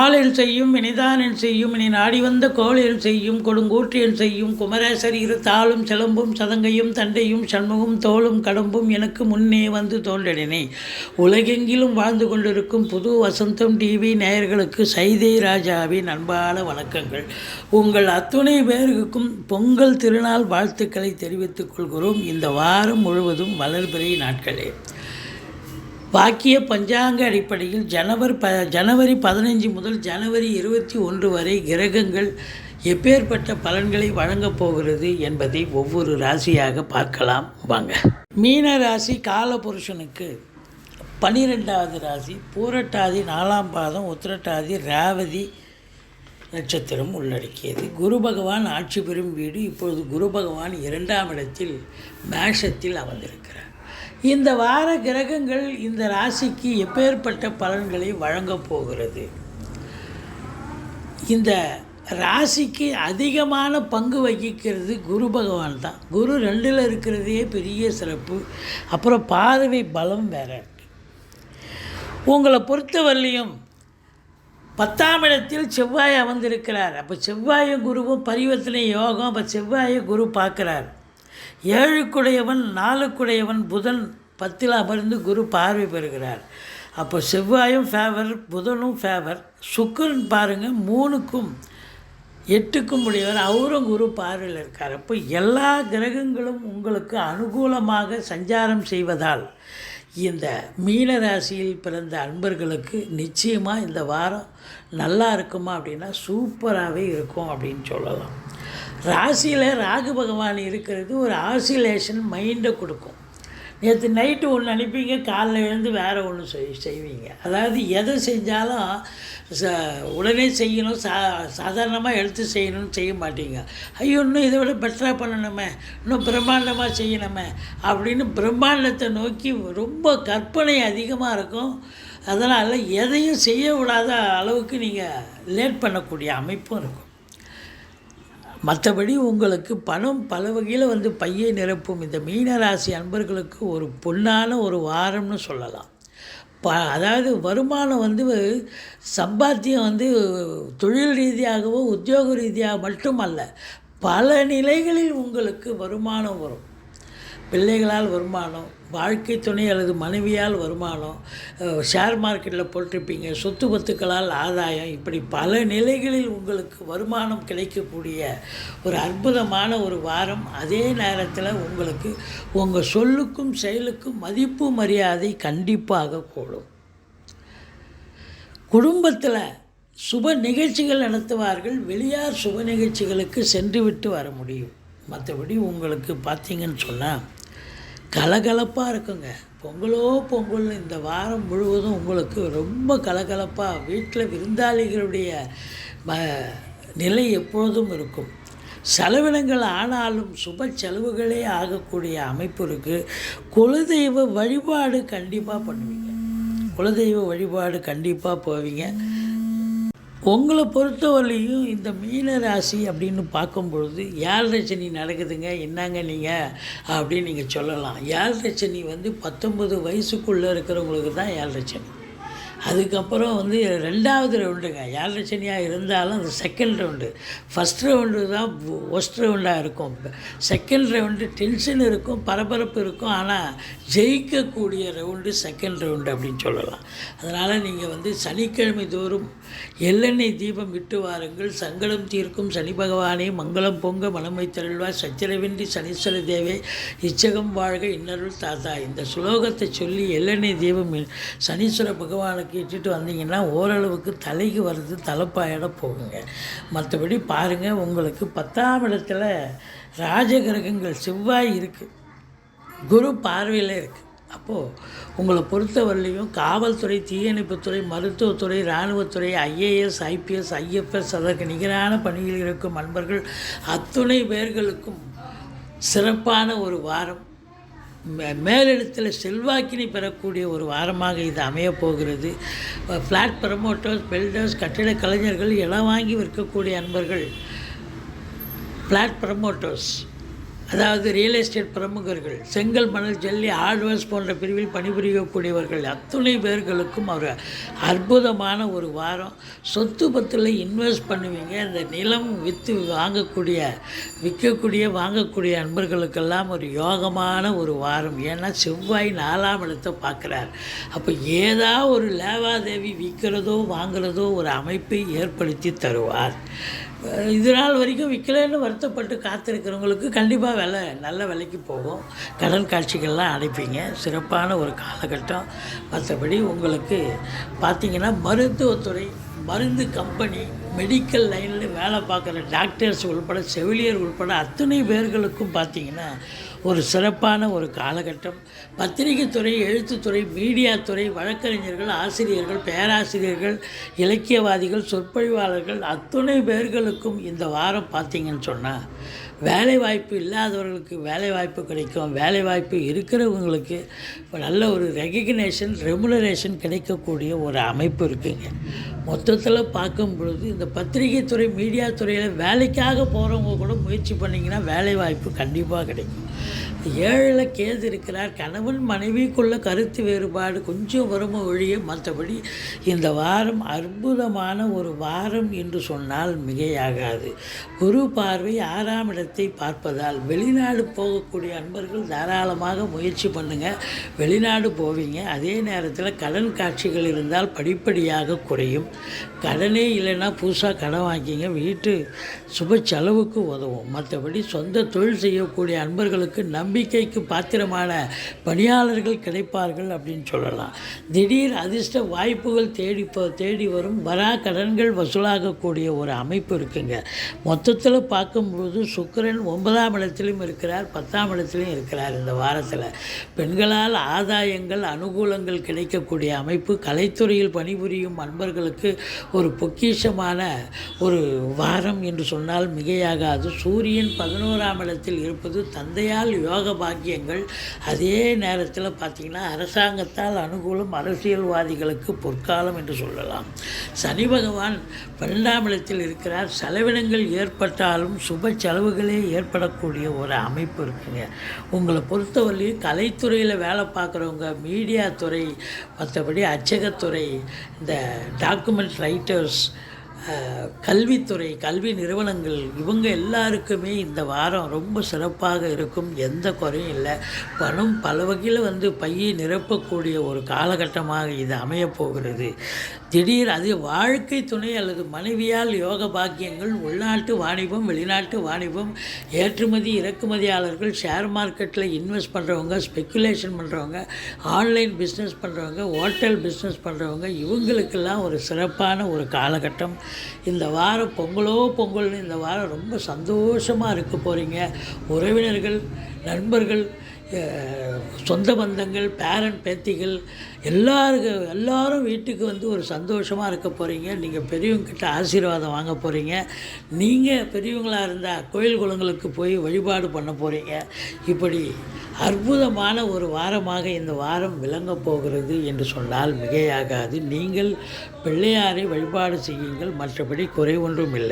ஆளில் செய்யும் இனிதானில் செய்யும் இனி நாடி வந்த கோளில் செய்யும் கொடுங்கூற்றியில் செய்யும் குமரேசர் இரு தாளும் சிலம்பும் சதங்கையும் தண்டையும் சண்முகம் தோளும் கடம்பும் எனக்கு முன்னே வந்து தோன்றினே உலகெங்கிலும் வாழ்ந்து கொண்டிருக்கும் புது வசந்தம் டிவி நேயர்களுக்கு சைதை ராஜாவின் அன்பான வணக்கங்கள். உங்கள் அத்துணை பேருக்கும் பொங்கல் திருநாள் வாழ்த்துக்களை தெரிவித்துக் கொள்கிறோம். இந்த வாரம் முழுவதும் வளர்பிறை நாட்களே. வாக்கிய பஞ்சாங்க அடிப்படையில் ஜனவரி ப ஜனவரி பதினஞ்சு முதல் ஜனவரி இருபத்தி ஒன்று வரை கிரகங்கள் எப்பேற்பட்ட பலன்களை வழங்கப் போகிறது என்பதை ஒவ்வொரு ராசியாக பார்க்கலாம். வாங்க. மீன ராசி காலபுருஷனுக்கு பனிரெண்டாவது ராசி பூரட்டாதி நாலாம் பாதம் உத்திரட்டாதி ராவதி நட்சத்திரம் உள்ளடக்கியது. குரு பகவான் ஆட்சி பெறும் வீடு இப்பொழுது குரு பகவான் இரண்டாம் இடத்தில் மேஷத்தில் அமர்ந்திருக்கிறார். இந்த வார கிரகங்கள் இந்த ராசிக்கு எப்பேற்பட்ட பலன்களை வழங்கப் போகிறது? இந்த ராசிக்கு அதிகமான பங்கு வகிக்கிறது குரு பகவான் தான். குரு ரெண்டில் இருக்கிறதே பெரிய சிறப்பு. அப்புறம் பார்வை பலம் வேற உங்களை பொறுத்தவரையிலையும் பத்தாம் இடத்தில் செவ்வாய் அமர்ந்திருக்கிறார். அப்போ செவ்வாயும் குருவும் பரிவர்த்தனை யோகம் அப்போ செவ்வாயை குரு பார்க்குறார். ஏழுக்குடையவன் நாலுக்குடையவன் புதன் பத்தில் அமர்ந்து குரு பார்வை பெறுகிறார். அப்போ செவ்வாயும் ஃபேவர் புதனும் ஃபேவர் சுக்கரன் பாருங்கள் மூணுக்கும் எட்டுக்கும் உடையவர். அவரும் குரு பார்வையில் இருக்கார். அப்போ எல்லா கிரகங்களும் உங்களுக்கு அனுகூலமாக சஞ்சாரம் செய்வதால் இந்த மீன ராசியில் பிறந்த அன்பர்களுக்கு நிச்சயமாக இந்த வாரம் நல்லா இருக்குமா அப்படின்னா சூப்பராகவே இருக்கும் அப்படின்னு சொல்லலாம். ராசியில் ராகு பகவான் இருக்கிறது ஒரு ஆசிலேஷன் மைண்டை கொடுக்கும். நேற்று நைட்டு ஒன்று அனுப்பிங்க காலைல எழுந்து வேறு ஒன்று செய் செய்வீங்க. அதாவது எதை செஞ்சாலும் ச உடனே செய்யணும் சா சாதாரணமாக எடுத்து செய்யணும்னு செய்ய மாட்டீங்க. ஐயோ இன்னும் இதை விட பெட்டராக பண்ணணுமே இன்னும் பிரம்மாண்டமாக செய்யணுமே அப்படின்னு பிரம்மாண்டத்தை நோக்கி ரொம்ப கற்பனை அதிகமாக இருக்கும். அதனால் எதையும் செய்ய விடாத அளவுக்கு நீங்கள் லேட் பண்ணக்கூடிய அமைப்பும் இருக்கும். மற்றபடி உங்களுக்கு பணம் பல வகையில் வந்து பையை நிரப்பும். இந்த மீனராசி அன்பர்களுக்கு ஒரு பொன்னான ஒரு வாரம்னு சொல்லலாம். ப அதாவது வருமானம் வந்து சம்பாத்தியம் வந்து தொழில் ரீதியாகவோ உத்தியோக ரீதியாக மட்டுமல்ல பல நிலைகளில் உங்களுக்கு வருமானம் வரும். பிள்ளைகளால் வருமானம் வாழ்க்கை துணை அல்லது மனைவியால் வருமானம் ஷேர் மார்க்கெட்டில் போட்டிருப்பீங்க. சொத்து பத்துக்களால் ஆதாயம். இப்படி பல நிலைகளில் உங்களுக்கு வருமானம் கிடைக்கக்கூடிய ஒரு அற்புதமான ஒரு வாரம். அதே நேரத்தில் உங்களுக்கு உங்கள் சொல்லுக்கும் செயலுக்கும் மதிப்பு மரியாதை கண்டிப்பாக கூடும். குடும்பத்தில் சுப நிகழ்ச்சிகள் நடத்துவார்கள். வெளியார் சுப நிகழ்ச்சிகளுக்கு சென்று விட்டு வர முடியும். மற்றபடி உங்களுக்கு பார்த்தீங்கன்னு சொன்னால் கலகலப்பாக இருக்குங்க. பொங்கலோ பொங்கல் இந்த வாரம் முழுவதும் உங்களுக்கு ரொம்ப கலகலப்பாக வீட்டில் விருந்தாளிகளுடைய ம நிலை எப்பொழுதும் இருக்கும். செலவினங்கள் ஆனாலும் சுப செலவுகளே ஆகக்கூடிய அமைப்பு இருக்குது குலதெய்வ வழிபாடு கண்டிப்பாக பண்ணுவீங்க. குலதெய்வ வழிபாடு கண்டிப்பாக போவீங்க. உங்களை பொறுத்தவரையும் இந்த மீன ராசி அப்படின்னு பார்க்கும்பொழுது ஏழரை ரச்சனி நடக்குதுங்க என்னங்க நீங்கள் அப்படின்னு நீங்கள் சொல்லலாம். ஏழரை ரச்சனி வந்து பத்தொம்பது வயசுக்குள்ளே இருக்கிறவங்களுக்கு தான் யாழ் ரச்சனி அதுக்கப்புறம் வந்து ரெண்டாவது ரவுண்டுங்க. ஏழரை சனியாக இருந்தாலும் அது செகண்ட் ரவுண்டு ஃபஸ்ட் ரவுண்டு தான் ஒஸ்ட் ரவுண்டாக இருக்கும். செகண்ட் ரவுண்டு டென்ஷன் இருக்கும் பரபரப்பு இருக்கும். ஆனால் ஜெயிக்கக்கூடிய ரவுண்டு செகண்ட் ரவுண்டு அப்படின்னு சொல்லலாம். அதனால் நீங்கள் வந்து சனிக்கிழமை தோறும் எள்ளெண்ணெய் தீபம் விட்டு வாருங்கள். சங்கடம் தீர்க்கும் சனி பகவானே மங்களம் பொங்க மனமை தருள்வா. சச்சரவின்றி சனீஸ்வர தேவே இச்சகம் வாழ்க இன்னருள் தாத்தா. இந்த சுலோகத்தை சொல்லி எள்ளெண்ணெய் தீபம் சனீஸ்வர பகவானுக்கு இட்டுட்டு வந்தீங்கன்னா ஓரளவுக்கு தலைக்கு வர்றது தலைப்பாயிட போகுங்க. மற்றபடி பாருங்கள் உங்களுக்கு பத்தாம் இடத்துல ராஜகிரகங்கள் செவ்வாய் இருக்குது குரு பார்வையில் இருக்குது அப்போது உங்களை பொறுத்தவரையிலையும் காவல்துறை தீயணைப்புத்துறை மருத்துவத்துறை இராணுவத்துறை ஐஏஎஸ் ஐபிஎஸ் ஐஎஃப்எஸ் அதற்கு நிகரான பணியில் இருக்கும் அன்பர்கள் அத்துணை பேர்களுக்கும் சிறப்பான ஒரு வாரம் மே- மேலிடத்தில் செல்வாக்கினை பெறக்கூடிய ஒரு வாரமாக இது அமையப்போகிறது ஃப்ளாட் ப்ரமோட்டர்ஸ் பில்டர்ஸ் கட்டிட கலைஞர்கள் இடம் வாங்கி விற்கக்கூடிய அன்பர்கள் ஃப்ளாட் ப்ரமோட்டர்ஸ் அதாவது ரியல் எஸ்டேட் பிரமுகர்கள் செங்கல் மணல் ஜல்லி ஹார்ட்வேர்ஸ் போன்ற பிரிவில் பணிபுரியக்கூடியவர்கள் அத்துணை பேர்களுக்கும் ஒரு அற்புதமான ஒரு வாரம். சொத்து பத்தில் இன்வெஸ்ட் பண்ணுவீங்க. இந்த நிலம் விற்று வாங்கக்கூடிய விற்கக்கூடிய வாங்கக்கூடிய அன்பர்களுக்கெல்லாம் ஒரு யோகமான ஒரு வாரம். ஏன்னா செவ்வாய் நாலாம் இடத்தை பார்க்குறார். அப்போ ஏதா ஒரு லேவாதேவி விற்கிறதோ வாங்குறதோ ஒரு அமைப்பை ஏற்படுத்தி தருவார். இது நாள் வரைக்கும் விற்கலன்னு வருத்தப்பட்டு காத்திருக்கிறவங்களுக்கு கண்டிப்பாக விலை நல்ல விலைக்கு போகும். கடன் காட்சிகள்லாம் அடைப்பீங்க. சிறப்பான ஒரு காலகட்டம். மற்றபடி உங்களுக்கு பார்த்திங்கன்னா மருத்துவத்துறை மருந்து கம்பெனி மெடிக்கல் லைனில் வேலை பார்க்குற டாக்டர்ஸ் உள்பட செவிலியர் உள்பட அத்தனை பேர்களுக்கும் பார்த்திங்கன்னா ஒரு சிறப்பான ஒரு காலகட்டம். பத்திரிகைத்துறை எழுத்துத்துறை மீடியாத்துறை வழக்கறிஞர்கள் ஆசிரியர்கள் பேராசிரியர்கள் இலக்கியவாதிகள் சொற்பொழிவாளர்கள் அத்துணை பேர்களுக்கும் இந்த வாரம் பார்த்திங்கன்னு சொன்னால் வேலை வாய்ப்பு இல்லாதவர்களுக்கு வேலை வாய்ப்பு கிடைக்கும். வேலை வாய்ப்பு இருக்கிறவங்களுக்கு நல்ல ஒரு ரெகக்னேஷன் ரெமுனரேஷன் கிடைக்கக்கூடிய ஒரு அமைப்பு இருக்குங்க. மொத்தத்தில் பார்க்கும் பொழுது இந்த பத்திரிகை துறை மீடியா துறையில் வேலைக்காக போகிறவங்க கூட முயற்சி பண்ணிங்கன்னா வேலை வாய்ப்பு கண்டிப்பாக கிடைக்கும். ஏழில் கேது இருக்கிறார் கணவன் மனைவிக்குள்ள கருத்து வேறுபாடு கொஞ்சம் வறுமை ஒழிய மற்றபடி இந்த வாரம் அற்புதமான ஒரு வாரம் என்று சொன்னால் மிகையாகாது. குரு பார்வை ஆறாம் இடத்தை பார்ப்பதால் வெளிநாடு போகக்கூடிய அன்பர்கள் தாராளமாக முயற்சி பண்ணுங்கள் வெளிநாடு போவீங்க. அதே நேரத்தில் கடன் காட்சிகள் இருந்தால் படிப்படியாக குறையும். கடனே இல்லைன்னா புதுசாக கடன் வாங்கிங்க. வீட்டு சுப செலவுக்கு உதவும். மற்றபடி சொந்த தொழில் செய்யக்கூடிய அன்பர்களுக்கு நம்பிக்கைக்கு பாத்திரமான பணியாளர்கள் கிடைப்பார்கள் அப்படின்னு சொல்லலாம். திடீர் அதிர்ஷ்ட வாய்ப்புகள் தேடி தேடி வரும். வரா கடன்கள் வசூலாகக்கூடிய ஒரு அமைப்பு இருக்குங்க. மொத்தத்தில் பார்க்கும்பொழுது சுக்கரன் ஒன்பதாம் இடத்திலும் இருக்கிறார் பத்தாம் இடத்திலும் இருக்கிறார். இந்த வாரத்தில் பெண்களால் ஆதாயங்கள் அனுகூலங்கள் கிடைக்கக்கூடிய அமைப்பு கலைத்துறையில் பணிபுரியும் அன்பர்களுக்கு ஒரு பொக்கிஷமான ஒரு வாரம் என்று சொன்னால் மிகையாகாது. சூரியன் பதினோராம் இடத்தில் இருப்பது தந்தையால் யோக பாக்கியங்கள். அதே நேரத்தில் பார்த்திங்கன்னா அரசாங்கத்தால் அனுகூலம் அரசியல்வாதிகளுக்கு பொற்காலம் என்று சொல்லலாம். சனி பகவான் பன்னெண்டாம் இடத்தில் இருக்கிறார். செலவினங்கள் ஏற்பட்டாலும் சுப செலவுகளே ஏற்படக்கூடிய ஒரு அமைப்பு இருக்குங்க. உங்களை பொறுத்தவரையும் கலைத்துறையில் வேலை பார்க்குறவங்க மீடியா துறை மற்றபடி அச்சகத்துறை இந்த டாக்குமெண்ட் ரைட்டர்ஸ் கல்வித்துறை கல்வி நிறுவனங்கள் இவங்க எல்லாருக்குமே இந்த வாரம் ரொம்ப சிறப்பாக இருக்கும். எந்த குறையும் இல்லை. பணம் பல வகையில் வந்து பையை நிரப்பக்கூடிய ஒரு காலகட்டமாக இது அமையப் போகிறது. திடீர் அது வாழ்க்கை துணை அல்லது மனைவியால் யோக பாக்கியங்கள் உள்நாட்டு வாணிபம் வெளிநாட்டு வாணிபம் ஏற்றுமதி இறக்குமதியாளர்கள் ஷேர் மார்க்கெட்டில் இன்வெஸ்ட் பண்ணுறவங்க ஸ்பெக்குலேஷன் பண்ணுறவங்க ஆன்லைன் பிஸ்னஸ் பண்ணுறவங்க ஹோட்டல் பிஸ்னஸ் பண்ணுறவங்க இவங்களுக்கெல்லாம் ஒரு சிறப்பான ஒரு காலகட்டம். இந்த வாரம் பொங்கலோ பொங்கல்னு இந்த வாரம் ரொம்ப சந்தோஷமாக இருக்க போகிறீங்க உறவினர்கள் நண்பர்கள் சொந்த பந்தங்கள் பேரன் பேத்திகள் எல்லாருக்கு எல்லாரும் வீட்டுக்கு வந்து ஒரு சந்தோஷமாக இருக்க போகிறீங்க நீங்கள் பெரியவங்கக்கிட்ட ஆசீர்வாதம் வாங்க போகிறீங்க நீங்கள் பெரியவங்களாக இருந்தால் கோயில் குளங்களுக்கு போய் வழிபாடு பண்ண போகிறீங்க இப்படி அற்புதமான ஒரு வாரமாக இந்த வாரம் விளங்கப் போகிறது என்று சொன்னால் மிகையாகாது. நீங்கள் பிள்ளையாரை வழிபாடு செய்யுங்கள். மற்றபடி குறை ஒன்றும் இல்லை.